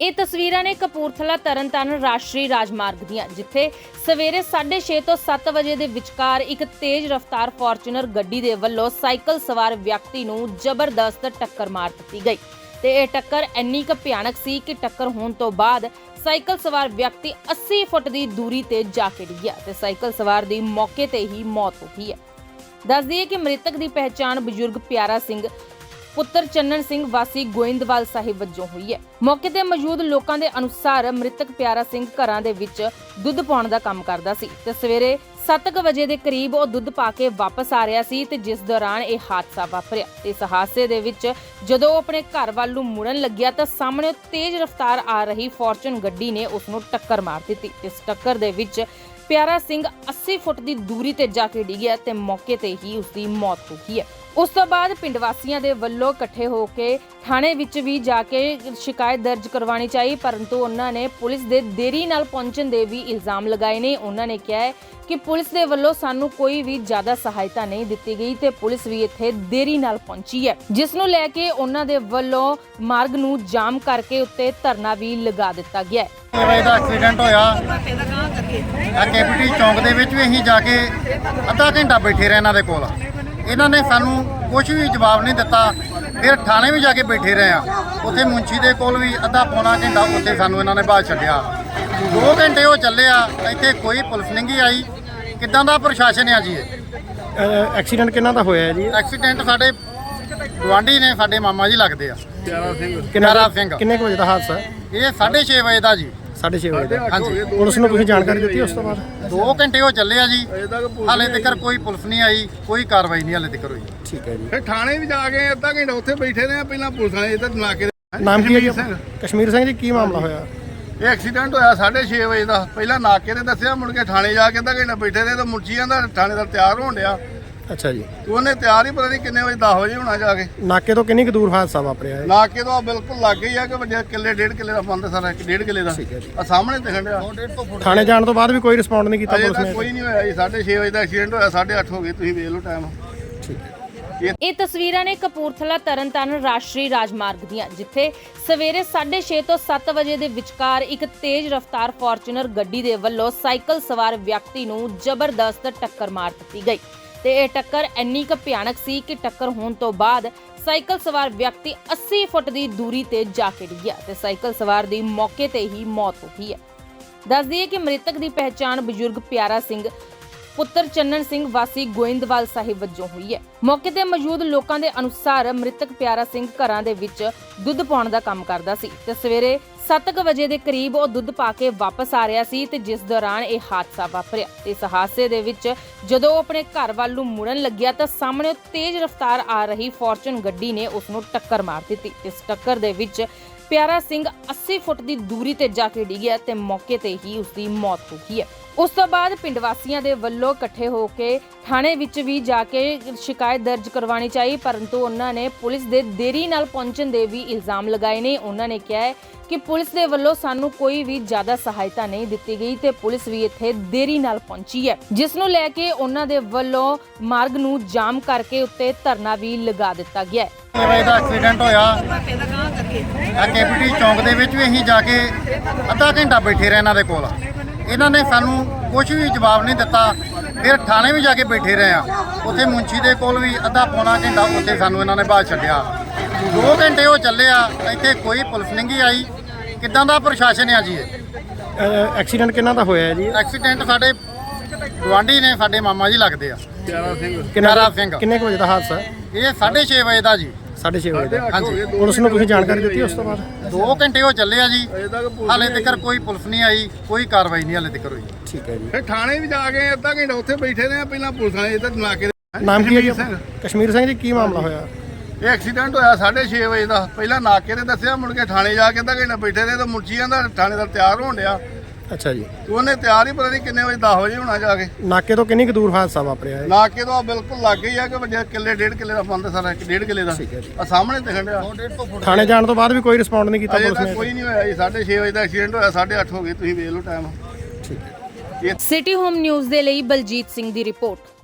ਇਹ ਤਸਵੀਰਾਂ ਨੇ ਕਪੂਰਥਲਾ, ਤਰਨਤਾਰਨ ਰਾਸ਼ਟਰੀ ਰਾਜਮਾਰਗ ਦੀਆਂ, ਜਿੱਥੇ ਸਵੇਰੇ 6:30 ਤੋਂ 7 ਵਜੇ ਦੇ ਵਿਚਕਾਰ ਇੱਕ ਤੇਜ਼ ਰਫ਼ਤਾਰ ਫਾਰਚੂਨਰ ਗੱਡੀ ਦੇ ਵੱਲੋਂ ਸਾਈਕਲ ਸਵਾਰ ਵਿਅਕਤੀ ਨੂੰ ਜ਼ਬਰਦਸਤ ਟੱਕਰ ਮਾਰ ਦਿੱਤੀ ਗਈ। ਤੇ ਇਹ ਟੱਕਰ ਇੰਨੀ ਕੁ ਭਿਆਨਕ ਸੀ ਕਿ ਟੱਕਰ ਹੋਣ ਤੋਂ ਬਾਅਦ ਸਾਈਕਲ ਸਵਾਰ ਵਿਅਕਤੀ 80 ਫੁੱਟ ਦੀ ਦੂਰੀ ਤੇ ਜਾ ਕੇ ਡਿੱਗਿਆ ਤੇ ਸਾਈਕਲ ਸਵਾਰ ਦੀ ਮੌਕੇ ਤੇ ਹੀ ਮੌਤ ਹੋ ਗਈ ਹੈ। ਦੱਸ ਦਈਏ ਕਿ ਮ੍ਰਿਤਕ ਦੀ ਪਹਿਚਾਣ ਬਜ਼ੁਰਗ ਪਿਆਰਾ ਸਿੰਘ ਪੁੱਤਰ ਚੰਨਨ ਸਿੰਘ ਵਾਸੀ ਗੋਇੰਦਵਾਲ ਸਾਹਿਬ ਵਜੋਂ ਹੋਈ ਹੈ। ਮੌਕੇ ਤੇ ਮੌਜੂਦ ਲੋਕਾਂ ਦੇ ਅਨੁਸਾਰ ਮ੍ਰਿਤਕ ਪਿਆਰਾ ਸਿੰਘ ਘਰਾਂ ਦੇ ਵਿੱਚ ਦੁੱਧ ਪਾਉਣ ਦਾ ਕੰਮ ਕਰਦਾ ਸੀ ਤੇ ਸਵੇਰੇ 7:00 ਵਜੇ ਦੇ ਕਰੀਬ ਉਹ ਦੁੱਧ ਪਾ ਕੇ ਵਾਪਸ ਆ ਰਿਹਾ ਸੀ ਤੇ ਜਿਸ ਦੌਰਾਨ ਇਹ ਹਾਦਸਾ ਵਾਪਰਿਆ। ਤੇ ਇਸ ਹਾਦਸੇ ਦੇ ਵਿੱਚ ਜਦੋਂ ਉਹ ਆਪਣੇ ਘਰ ਵੱਲ ਨੂੰ ਮੁੜਨ ਲੱਗਿਆ ਤਾਂ ਸਾਹਮਣੇ ਤੇਜ਼ ਰਫ਼ਤਾਰ ਆ ਰਹੀ ਫੋਰਚੂਨ ਗੱਡੀ ਨੇ ਉਸ ਨੂੰ ਟੱਕਰ ਮਾਰ ਦਿੱਤੀ। ਇਸ ਟੱਕਰ ਦੇ ਵਿੱਚ ਪਿਆਰਾ ਸਿੰਘ 80 ਫੁੱਟ ਦੀ ਦੂਰੀ ਤੇ ਜਾ ਕੇ ਡਿੱਗਿਆ ਤੇ ਮੌਕੇ ਤੇ ਹੀ ਉਸ ਦੀ ਮੌਤ ਹੋ ਗਈ ਹੈ। ਉਸ ਤੋਂ ਬਾਅਦ ਪਿੰਡ ਵਾਸੀਆਂ ਦੇ ਵੱਲੋਂ ਇਕੱਠੇ ਹੋ ਕੇ ਥਾਣੇ ਵਿੱਚ ਵੀ ਜਾ ਕੇ ਸ਼ਿਕਾਇਤ ਦਰਜ ਕਰਵਾਉਣੀ ਚਾਹੀ, ਪਰੰਤੂ ਉਹਨਾਂ ਨੇ ਪੁਲਿਸ ਦੇ ਦੇਰੀ ਨਾਲ ਪਹੁੰਚਣ ਦੇ ਵੀ ਇਲਜ਼ਾਮ ਲਗਾਏ ਨੇ। ਉਹਨਾਂ ਨੇ ਕਿਹਾ ਹੈ ਕਿ ਪੁਲਿਸ ਦੇ ਵੱਲੋਂ ਸਾਨੂੰ ਕੋਈ ਵੀ ਜ਼ਿਆਦਾ ਸਹਾਇਤਾ ਨਹੀਂ ਦਿੱਤੀ ਗਈ ਤੇ ਪੁਲਿਸ ਵੀ ਇੱਥੇ ਦੇਰੀ ਨਾਲ ਪਹੁੰਚੀ ਹੈ। ਜਿਸ ਨੂੰ ਲੈ ਕੇ ਉਹਨਾਂ ਦੇ ਵੱਲੋਂ ਮਾਰਗ ਨੂੰ ਜਾਮ ਕਰਕੇ ਉੱਤੇ ਧਰਨਾ ਵੀ ਲਗਾ ਦਿੱਤਾ ਗਿਆ ਹੈ। ਛੇ ਵਜੇ ਐਕਸੀਡੈਂਟ ਹੋਇਆ। ਆ ਕੈਪੀਟੀ ਚੌਂਕ ਦੇ ਵਿੱਚ ਵੀ ਅਸੀਂ ਜਾ ਕੇ ਅੱਧਾ ਘੰਟਾ ਬੈਠੇ ਰਹੇ ਇਹਨਾਂ ਦੇ ਕੋਲ। ਇਹਨਾਂ ਨੇ ਸਾਨੂੰ ਕੁਝ ਵੀ ਜਵਾਬ ਨਹੀਂ ਦਿੱਤਾ। ਫਿਰ ਥਾਣੇ ਵੀ ਜਾ ਕੇ ਬੈਠੇ ਰਹੇ ਆ। ਉੱਥੇ ਮੁੰਸ਼ੀ ਦੇ ਕੋਲ ਵੀ ਅੱਧਾ ਪੌਣਾ ਘੰਟਾ ਉੱਥੇ ਸਾਨੂੰ ਇਹਨਾਂ ਨੇ ਬਾਅਦ ਛੱਡਿਆ। 2 ਘੰਟੇ ਉਹ ਚੱਲੇ ਆ ਇੱਥੇ ਕੋਈ ਪੁਲਿਸ ਨਹੀਂ ਆਈ। ਕਿੱਦਾਂ ਦਾ ਪ੍ਰਸ਼ਾਸਨ ਆ ਜੀ ਇਹ? ਐਕਸੀਡੈਂਟ ਕਿੰਨਾ ਦਾ ਹੋਇਆ ਜੀ? ਐਕਸੀਡੈਂਟ ਸਾਡੇ ਗੁਆਂਢੀ ਨੇ ਸਾਡੇ ਮਾਮਾ ਜੀ ਲੱਗਦੇ ਆ। ਕਿੰਨਾ ਪਿਆਰਾ ਸਿੰਘ। ਕਿੰਨੇ ਕੁ ਵਜੇ ਦਾ ਹਾਦਸਾ? ਇਹ 6:30 ਵਜੇ ਦਾ ਜੀ। 6:30 ਵਜੇ ਦਾ ਹਾਂਜੀ। ਪੁਲਿਸ ਨੂੰ ਤੁਸੀਂ ਜਾਣਕਾਰੀ ਦਿੱਤੀ ਉਸ ਤੋਂ ਬਾਅਦ? 2 ਘੰਟੇ ਉਹ ਚੱਲੇ ਆ ਜੀ। ਹਾਲੇ ਤੱਕ ਕੋਈ ਪੁਲਿਸ ਨਹੀਂ ਆਈ ਕੋਈ ਕਾਰਵਾਈ ਨਹੀਂ ਹਾਲੇ ਤੱਕ ਹੋਈ। ਠੀਕ ਹੈ ਜੀ। ਫਿਰ ਥਾਣੇ ਵੀ ਜਾ ਕੇ ਅੱਧਾ ਘੰਟਾ ਉੱਥੇ ਬੈਠੇ ਰਹੇ ਪਹਿਲਾਂ ਪੁਲਿਸ ਵਾਲੇ ਇੱਧਰ ਨਾਕੇ ਨਾਮ ਕੀ ਹੈ ਜੀ ਕਸ਼ਮੀਰ ਸਿੰਘ। ਕਸ਼ਮੀਰ ਸਿੰਘ ਜੀ ਕੀ ਮਾਮਲਾ ਹੋਇਆ? ਇਹ ਐਕਸੀਡੈਂਟ ਹੋਇਆ 6:30 ਵਜੇ ਦਾ। ਪਹਿਲਾਂ ਨਾਕੇ ਤੇ ਦੱਸਿਆ ਮੁੜ ਕੇ ਥਾਣੇ ਜਾ ਕੇ ਅੱਧਾ ਘੰਟਾ ਬੈਠੇ ਰਹੇ ਤਾਂ ਮੁਰਚੀਆਂ ਦਾ ਥਾਣੇ ਦਾ ਤਿਆਰ ਹੋਣ ਡਿਆ। ਅੱਛਾ ਜੀ। ਉਹਨੇ ਤਿਆਰ ਹੀ ਪਤਾ ਨਹੀਂ ਕਿੰਨੇ ਵਜੇ 10 ਵਜੇ ਹੋਣਾ ਜਾ ਕੇ। ਨਾਕੇ ਤੋਂ ਕਿੰਨੀ ਕੁ ਦੂਰ ਹਾਦਸਾ ਵਾਪਰਿਆ ਹੈ ਨਾਕੇ ਤੋਂ ਬਿਲਕੁਲ ਲੱਗੇ ਹੀ ਆ ਕਿ ਵੱਡੇ ਕਿੱਲੇ ਡੇਢ ਕਿੱਲੇ ਦਾ ਬੰਦ ਸਾਰਾ ਇੱਕ ਡੇਢ ਕਿੱਲੇ ਦਾ। ਠੀਕ ਹੈ ਜੀ। ਆ ਸਾਹਮਣੇ ਦਿਖਣ ਡਿਆ। ਥਾਣੇ ਜਾਣ ਤੋਂ ਬਾਅਦ ਵੀ ਕੋਈ ਰਿਸਪੌਂਡ ਨਹੀਂ ਕੀਤਾ ਅਜੇ ਪੁਲਿਸ ਤੱਕ ਨੇ? ਕੋਈ ਨਹੀਂ ਹੋਇਆ ਜੀ 6:30 ਵਜੇ ਦਾ ਐਕਸੀਡੈਂਟ ਹੋਇਆ 8:30 ਹੋ ਗਏ ਤੁਸੀਂ ਵੇਖ ਲਓ ਟਾਈਮ ਠੀਕ ਹੈ। ਇਹ ਤਸਵੀਰਾਂ ਨੇ ਕਪੂਰਥਲਾ ਤਰਨਤਾਰਨ ਰਾਸ਼ਟਰੀ ਰਾਜਮਾਰਗ ਦੀਆਂ ਜਿੱਥੇ ਸਵੇਰੇ 6:30 ਤੋਂ 7 ਵਜੇ ਦੇ ਵਿਚਕਾਰ ਇੱਕ ਤੇਜ਼ ਰਫ਼ਤਾਰ ਫਾਰਚੂਨਰ ਗੱਡੀ ਦੇ ਵੱਲੋਂ ਸਾਈਕਲ ਸਵਾਰ ਵਿਅਕਤੀ ਨੂੰ ਜ਼ਬਰਦਸਤ ਟੱਕਰ ਮਾਰ ਦਿੱਤੀ ਗਈ। ਤੇ ਇਹ ਟੱਕਰ ਇੰਨੀ ਕੁ ਭਿਆਨਕ ਸੀ ਕਿ ਟੱਕਰ ਹੋਣ ਤੋਂ ਬਾਅਦ ਸਾਈਕਲ ਸਵਾਰ ਵਿਅਕਤੀ 80 ਫੁੱਟ ਦੀ ਦੂਰੀ ਤੇ ਜਾ ਕੇ ਡਿੱਗਿਆ ਤੇ ਸਾਈਕਲ ਸਵਾਰ ਦੀ ਮੌਕੇ ਤੇ ਹੀ ਮੌਤ ਹੋ ਗਈ ਹੈ। ਦੱਸ ਦਈਏ ਕਿ ਮ੍ਰਿਤਕ ਦੀ ਪਹਿਚਾਣ ਬਜ਼ੁਰਗ ਪਿਆਰਾ ਸਿੰਘ ਪੁੱਤਰ ਚੰਨਨ ਸਿੰਘ ਵਾਸੀ ਗੋਇੰਦਵਾਲ ਸਾਹਿਬ ਵਜੋਂ ਹੋਈ ਹੈ। ਮੌਕੇ ਤੇ ਮੌਜੂਦ ਲੋਕਾਂ ਦੇ ਅਨੁਸਾਰ ਮ੍ਰਿਤਕ ਪਿਆਰਾ ਸਿੰਘ ਘਰਾਂ ਦੇ ਵਿੱਚ ਦੁੱਧ ਪਾਉਣ ਦਾ ਕੰਮ ਕਰਦਾ ਸੀ ਤੇ ਸਵੇਰੇ 7:00 ਵਜੇ ਦੇ ਕਰੀਬ ਉਹ ਦੁੱਧ ਪਾ ਕੇ ਵਾਪਸ ਆ ਰਿਹਾ ਸੀ ਤੇ ਜਿਸ ਦੌਰਾਨ ਇਹ ਹਾਦਸਾ ਵਾਪਰਿਆ। ਇਸ ਹਾਦਸੇ ਦੇ ਵਿੱਚ ਜਦੋਂ ਉਹ ਆਪਣੇ ਘਰ ਵੱਲ ਨੂੰ ਮੁੜਨ ਲੱਗਿਆ ਤਾਂ ਸਾਹਮਣੇ ਤੇਜ਼ ਰਫ਼ਤਾਰ ਆ ਰਹੀ ਫੋਰਚੂਨ ਗੱਡੀ ਨੇ ਉਸ ਨੂੰ ਟੱਕਰ ਮਾਰ ਦਿੱਤੀ। ਇਸ ਟੱਕਰ ਦੇ ਵਿੱਚ ਪਿਆਰਾ ਸਿੰਘ 80 ਫੁੱਟ ਦੀ ਦੂਰੀ ਤੇ ਜਾ ਕੇ ਡਿੱਗਿਆ ਤੇ ਮੌਕੇ ਤੇ ਹੀ ਉਸ ਦੀ ਮੌਤ ਹੋ ਗਈ ਹੈ। ਉਸ ਤੋਂ ਬਾਅਦ ਪਿੰਡ ਵਾਸੀਆਂ ਦੇ ਵੱਲੋਂ ਇਕੱਠੇ ਹੋ ਕੇ ਥਾਣੇ ਵਿੱਚ ਵੀ ਜਾ ਕੇ ਸ਼ਿਕਾਇਤ ਦਰਜ ਕਰਵਾਉਣੀ ਚਾਹੀ, ਪਰੰਤੂ ਉਹਨਾਂ ਨੇ ਪੁਲਿਸ ਦੇ ਦੇਰੀ ਨਾਲ ਪਹੁੰਚਣ ਦੇ ਵੀ ਇਲਜ਼ਾਮ ਲਗਾਏ ਨੇ। ਉਹਨਾਂ ਨੇ ਕਿਹਾ ਹੈ ਕਿ ਪੁਲਿਸ ਦੇ ਵੱਲੋਂ ਸਾਨੂੰ ਕੋਈ ਵੀ ਜ਼ਿਆਦਾ ਸਹਾਇਤਾ ਨਹੀਂ ਦਿੱਤੀ ਗਈ ਤੇ ਪੁਲਿਸ ਵੀ ਇੱਥੇ ਦੇਰੀ ਨਾਲ ਪਹੁੰਚੀ ਹੈ। ਜਿਸ ਨੂੰ ਲੈ ਕੇ ਉਹਨਾਂ ਦੇ ਵੱਲੋਂ ਮਾਰਗ ਨੂੰ ਜਾਮ ਕਰਕੇ ਉੱਤੇ ਧਰਨਾ ਵੀ ਲਗਾ ਦਿੱਤਾ ਗਿਆ ਹੈ। 6 ਦਾ ਐਕਸੀਡੈਂਟ ਹੋਇਆ। ਆ ਕੈਪੀਟੀ ਚੌਂਕ ਦੇ ਵਿੱਚ ਵੀ ਅਸੀਂ ਜਾ ਕੇ ਅੱਧਾ ਘੰਟਾ ਬੈਠੇ ਰਹੇ ਇਹਨਾਂ ਦੇ ਕੋਲ। ਇਹਨਾਂ ਨੇ ਸਾਨੂੰ ਕੁਝ ਵੀ ਜਵਾਬ ਨਹੀਂ ਦਿੱਤਾ। ਫਿਰ ਥਾਣੇ ਵੀ ਜਾ ਕੇ ਬੈਠੇ ਰਹੇ ਆ ਉੱਥੇ ਮੁੰਸ਼ੀ ਦੇ ਕੋਲ ਵੀ ਅੱਧਾ ਪੌਣਾ ਘੰਟਾ ਉੱਥੇ ਸਾਨੂੰ ਇਹਨਾਂ ਨੇ ਬਾਅਦ ਛੱਡਿਆ। 2 ਘੰਟੇ ਉਹ ਚੱਲੇ ਆ ਇੱਥੇ ਕੋਈ ਪੁਲਿਸ ਨਹੀਂ ਆਈ। ਕਿੱਦਾਂ ਦਾ ਪ੍ਰਸ਼ਾਸਨ ਆ ਜੀ ਇਹ? ਐਕਸੀਡੈਂਟ ਕਿੰਨਾ ਦਾ ਹੋਇਆ ਜੀ? ਐਕਸੀਡੈਂਟ ਸਾਡੇ ਗੁਆਂਢੀ ਨੇ ਸਾਡੇ ਮਾਮਾ ਜੀ ਲੱਗਦੇ ਆ। ਪਿਆਰਾ ਸਿੰਘ। ਕਿੰਨੇ ਕੁ ਵਜੇ ਦਾ ਹਾਦਸਾ? ਇਹ 6:30 ਵਜੇ ਦਾ ਜੀ। 6:30 ਵਜੇ ਦਾ। ਹਾਂਜੀ ਪੁਲਿਸ ਨੂੰ ਤੁਸੀਂ ਜਾਣਕਾਰੀ ਦਿੱਤੀ ਉਸ ਤੋਂ ਬਾਅਦ? 2 ਘੰਟੇ ਉਹ ਚੱਲੇ ਆ ਜੀ। ਅਜੇ ਤੱਕ ਪੁਲਿਸ ਹਾਲੇ ਤੱਕ ਕੋਈ ਪੁਲਿਸ ਨਹੀਂ ਆਈ ਕੋਈ ਕਾਰਵਾਈ ਨਹੀਂ ਹਾਲੇ ਤੱਕ ਹੋਈ। ਠੀਕ ਹੈ ਜੀ। ਫਿਰ ਥਾਣੇ ਵੀ ਜਾ ਕੇ ਅੱਧਾ ਘੰਟਾ ਉੱਥੇ ਬੈਠੇ ਰਹੇ ਆ, ਪਹਿਲਾਂ ਪੁਲਿਸ ਵਾਲੇ ਇੱਧਰ ਨਾਕੇ ਦੇ ਨਾਮ ਕੀ ਹੈ ਜੀ? ਕਸ਼ਮੀਰ ਸਿੰਘ। ਕਸ਼ਮੀਰ ਸਿੰਘ ਜੀ ਕੀ ਮਾਮਲਾ ਹੋਇਆ? ਇਹ ਐਕਸੀਡੈਂਟ ਹੋਇਆ 6:30 ਵਜੇ ਦਾ। ਪਹਿਲਾਂ ਨਾਕੇ ਤੇ ਦੱਸਿਆ ਮੁੜ ਕੇ ਥਾਣੇ ਜਾ ਕੇ ਅੱਧਾ ਘੰਟਾ ਬੈਠੇ ਰਹੇ ਤਾਂ ਮੁਰਚੀਆਂ ਦਾ ਥਾਣੇ ਦਾ ਤਿਆਰ ਹੋਣ ਡਿਆ। ਅੱਛਾ ਜੀ। ਉਹਨੇ ਤਿਆਰ ਹੀ ਪਤਾ ਨਹੀਂ ਕਿੰਨੇ ਵਜੇ 10 ਵਜੇ ਹੋਣਾ ਜਾ ਕੇ। ਨਾਕੇ ਤੋਂ ਕਿੰਨੀ ਕੁ ਦੂਰ ਹਾਦਸਾ ਵਾਪਰਿਆ ਹੈ ਨਾਕੇ ਤੋਂ ਬਿਲਕੁਲ ਲੱਗੇ ਹੀ ਆ ਕਿ ਵੱਡੇ ਕਿੱਲੇ ਡੇਢ ਕਿੱਲੇ ਦਾ ਬੰਦ ਸਾਰਾ ਇੱਕ ਡੇਢ ਕਿੱਲੇ ਦਾ। ਠੀਕ ਹੈ ਜੀ। ਆ ਸਾਹਮਣੇ ਦਿਖਣ ਡਿਆ। ਥਾਣੇ ਜਾਣ ਤੋਂ ਬਾਅਦ ਵੀ ਕੋਈ ਰਿਸਪੌਂਡ ਨਹੀਂ ਕੀਤਾ ਅਜੇ ਪੁਲਿਸ ਤੱਕ ਨੇ? ਕੋਈ ਨਹੀਂ ਹੋਇਆ ਜੀ 6:30 ਵਜੇ ਦਾ ਐਕਸੀਡੈਂਟ ਹੋਇਆ 8:30 ਹੋ ਗਏ ਤੁਸੀਂ ਵੇਖ ਲਓ ਟਾਈਮ ਠੀਕ ਹੈ। ਸਿਟੀ ਹੋਮ ਨਿਊਜ਼ ਦੇ ਲਈ ਬਲਜੀਤ ਸਿੰਘ ਦੀ ਰਿਪੋਰਟ।